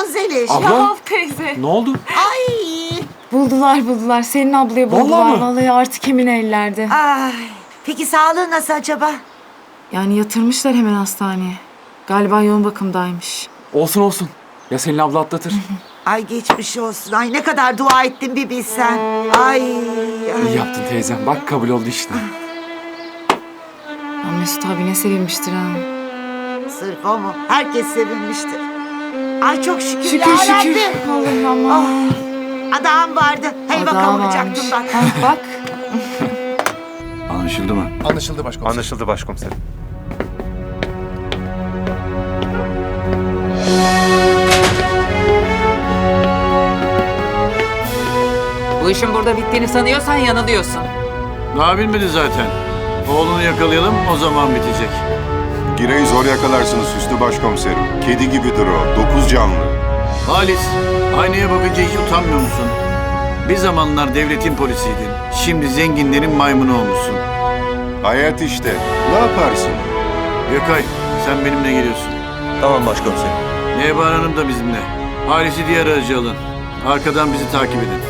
musun Zeliş? Abla. Ya teyze. Ne oldu? Ay. Buldular buldular. Senin ablayı Vallahi buldular. mi? Vallahi artık emin ellerde. Ay. Peki sağlığı nasıl acaba? Yani yatırmışlar hemen hastaneye. Galiba yoğun bakımdaymış. Olsun olsun. Ya Selin abla atlatır. Ay geçmiş olsun. Ay ne kadar dua ettim bir bilsen. Ay. ay. İyi yaptın teyzem. Bak kabul oldu işte. Ya Mesut abi ne sevinmiştir ha. Sırf o mu? Herkes sevinmiştir. Ay çok şükür, Şükür ya şükür. Rabbim. Allah'ım ama. Ah, Adağım vardı. Helva Adam kavuracaktım bak. Ha, bak. Anlaşıldı mı? Anlaşıldı başkomiserim. Anlaşıldı başkomiserim. Bu işin burada bittiğini sanıyorsan yanılıyorsun. Daha bilmedi zaten. Oğlunu yakalayalım o zaman bitecek. Gire'yi zor yakalarsınız Hüsnü Başkomiserim. Kedi gibidir o. Dokuz canlı. Halis, aynaya bakınca hiç utanmıyor musun? Bir zamanlar devletin polisiydin. Şimdi zenginlerin maymunu olmuşsun. Hayat işte. Ne yaparsın? Gökay, sen benimle geliyorsun. Tamam başkomiserim. Nebar Hanım da bizimle. Halis'i diğer aracı alın. Arkadan bizi takip edin.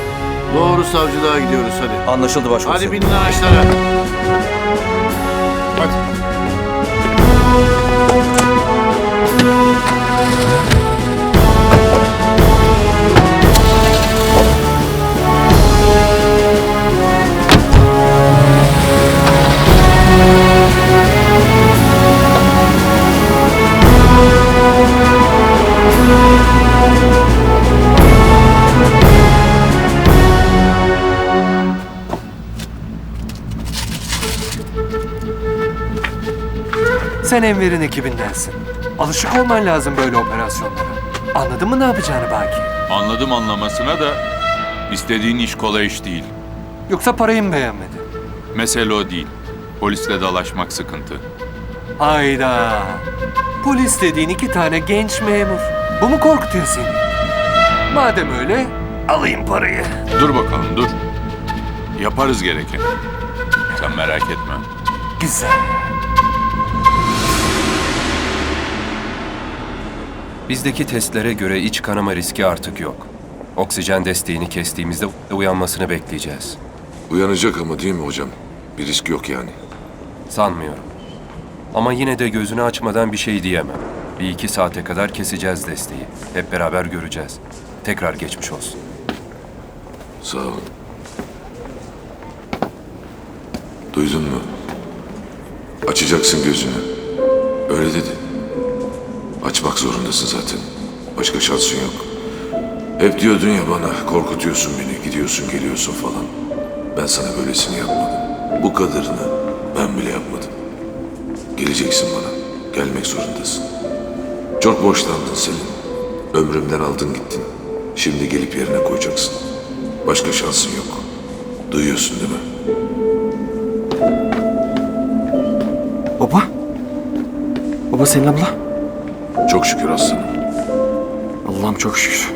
Doğru savcılığa gidiyoruz hadi. Anlaşıldı başkomiserim. Hadi binin araçlara. Sen Enver'in ekibindensin. Alışık olman lazım böyle operasyonlara. Anladın mı ne yapacağını Baki? Anladım anlamasına da istediğin iş kolay iş değil. Yoksa parayı mı beğenmedin? Mesele o değil. Polisle dalaşmak sıkıntı. Hayda. Polis dediğin iki tane genç memur. Bu mu korkutuyor seni? Madem öyle, alayım parayı. Dur bakalım dur. Yaparız gereken. Sen merak etme. Güzel. Bizdeki testlere göre iç kanama riski artık yok. Oksijen desteğini kestiğimizde uyanmasını bekleyeceğiz. Uyanacak ama değil mi hocam? Bir risk yok yani. Sanmıyorum. Ama yine de gözünü açmadan bir şey diyemem. Bir iki saate kadar keseceğiz desteği. Hep beraber göreceğiz. Tekrar geçmiş olsun. Sağ olun. Duydun mu? Açacaksın gözünü. Öyle dedi. Açmak zorundasın zaten. Başka şansın yok. Hep diyordun ya bana korkutuyorsun beni, gidiyorsun geliyorsun falan. Ben sana böylesini yapmadım. Bu kadarını ben bile yapmadım. Geleceksin bana. Gelmek zorundasın. Çok borçlandın Selin. Ömrümden aldın gittin. Şimdi gelip yerine koyacaksın. Başka şansın yok. Duyuyorsun değil mi? Baba. Baba senin abla. Çok şükür aslanım. Allah'ım çok şükür.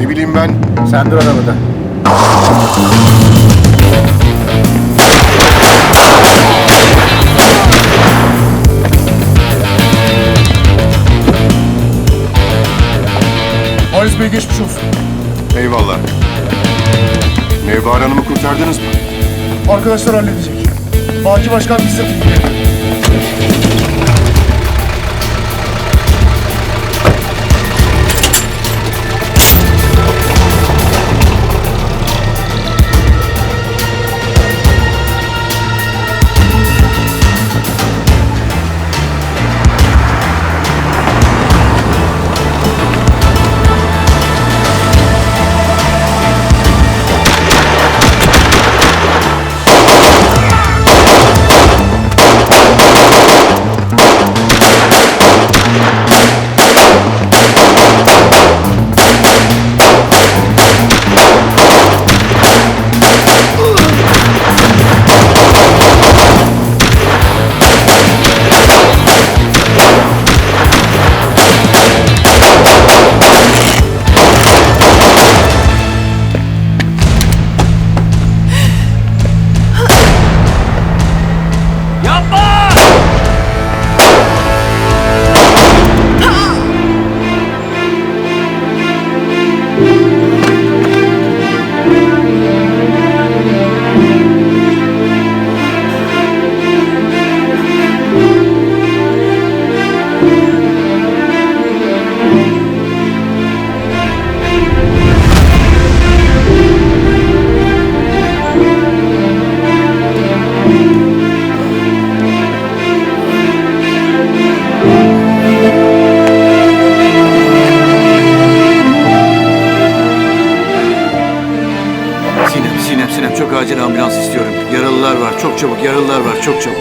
Ne bileyim ben. Sen dur arabada. Halis Bey geçmiş olsun. Eyvallah. Nevbahar Hanım'ı kurtardınız mı? Arkadaşlar halledecek. Baki Başkan bize acil ambulans istiyorum. Yaralılar var. Çok çabuk yaralılar var. Çok çabuk.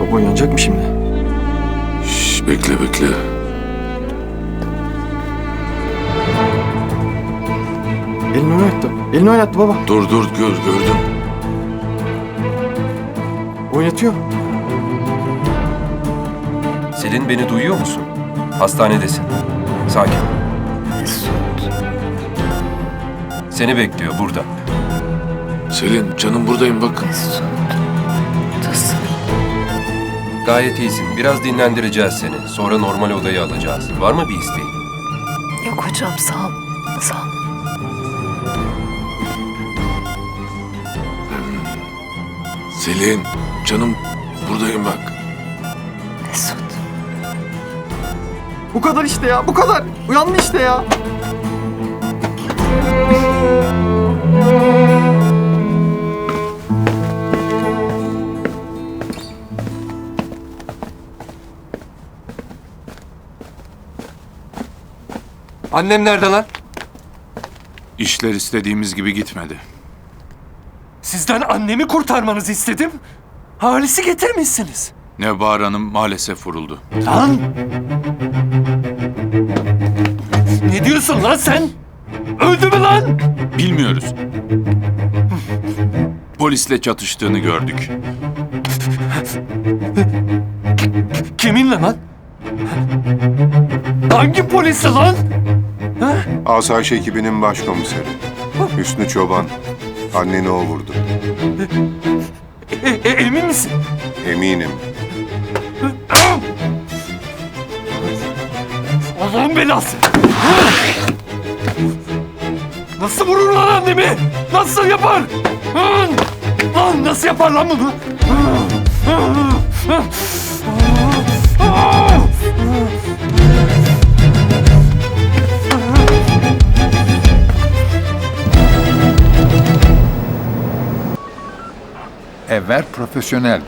Baba uyanacak mı şimdi? Şş, bekle bekle. Elini oynattı. Elini oynattı baba. Dur dur gör gördüm. Oynatıyor. Selin beni duyuyor musun? Hastanedesin. Sakin. Seni bekliyor burada. Selin canım buradayım bak. Gayet iyisin. Biraz dinlendireceğiz seni. Sonra normal odaya alacağız. Var mı bir isteğin? Yok hocam sağ ol. Sağ ol. Selin canım buradayım bak. Bu kadar işte ya. Bu kadar. Uyandı işte ya. Annem nerede lan? İşler istediğimiz gibi gitmedi. Sizden annemi kurtarmanızı istedim. Halis'i getirmişsiniz. Nebahar Hanım maalesef vuruldu. Lan! Ne diyorsun lan sen? Öldü mü lan? Bilmiyoruz. Polisle çatıştığını gördük. Kiminle lan? Hangi polisle lan? Asayiş ekibinin başkomiseri. Hüsnü Çoban. Anneni o vurdu. E, e, emin misin? Eminim. Allah'ın belası. Nasıl vurur lan annemi? Nasıl yapar? Lan nasıl yapar lan bunu? Evvel profesyoneldi.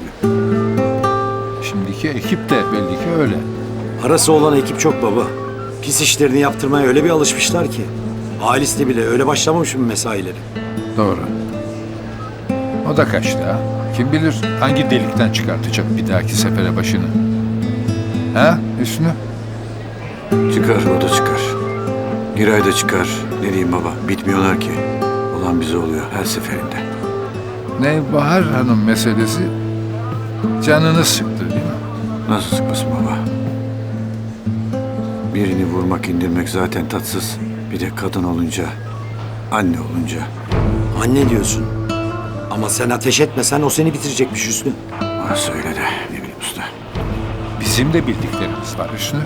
Ekip de belli ki öyle. Parası olan ekip çok baba. Pis işlerini yaptırmaya öyle bir alışmışlar ki. De bile öyle başlamamış mı mesaileri? Doğru. O da kaçtı ha. Kim bilir hangi delikten çıkartacak bir dahaki sefere başını. Ha Hüsnü? Çıkar o da çıkar. Giray da çıkar. Ne diyeyim baba? Bitmiyorlar ki. Olan bize oluyor her seferinde. Nevbahar Hanım meselesi canını sıktı? Nasıl sıkmasın baba? Birini vurmak indirmek zaten tatsız. Bir de kadın olunca, anne olunca. Anne diyorsun. Ama sen ateş etmesen o seni bitirecekmiş Hüsnü. Ha söyle de ne bileyim usta. Bizim de bildiklerimiz var Hüsnü.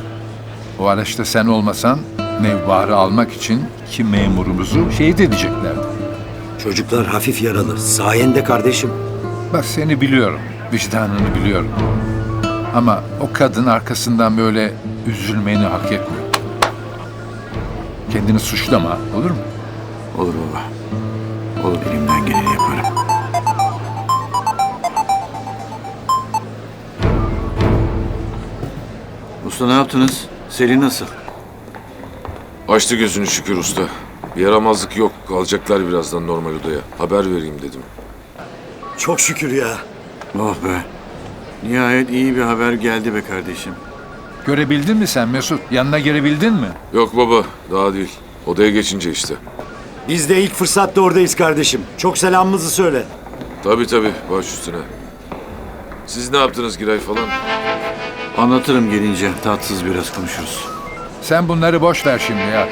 O araçta sen olmasan Nevbahar'ı almak için iki memurumuzu şehit edeceklerdi. Çocuklar hafif yaralı. Sayende kardeşim. Bak seni biliyorum, vicdanını biliyorum. Ama o kadın arkasından böyle üzülmeni hak etmiyor. Kendini suçlama, olur mu? Olur baba. Olur elimden geleni yaparım. Usta ne yaptınız? Selin nasıl? Açtı gözünü şükür usta. Bir yaramazlık yok. Kalacaklar birazdan normal odaya. Haber vereyim dedim. Çok şükür ya. Oh be. Nihayet iyi bir haber geldi be kardeşim. Görebildin mi sen Mesut? Yanına girebildin mi? Yok baba daha değil. Odaya geçince işte. Biz de ilk fırsatta oradayız kardeşim. Çok selamımızı söyle. Tabii tabii baş üstüne. Siz ne yaptınız Giray falan? Anlatırım gelince. Tatsız biraz konuşuruz. Sen bunları boş ver şimdi ya.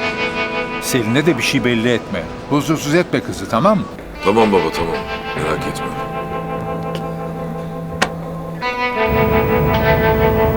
Selin'e de bir şey belli etme. Huzursuz etme kızı tamam mı? Tamam baba tamam. Merak etme.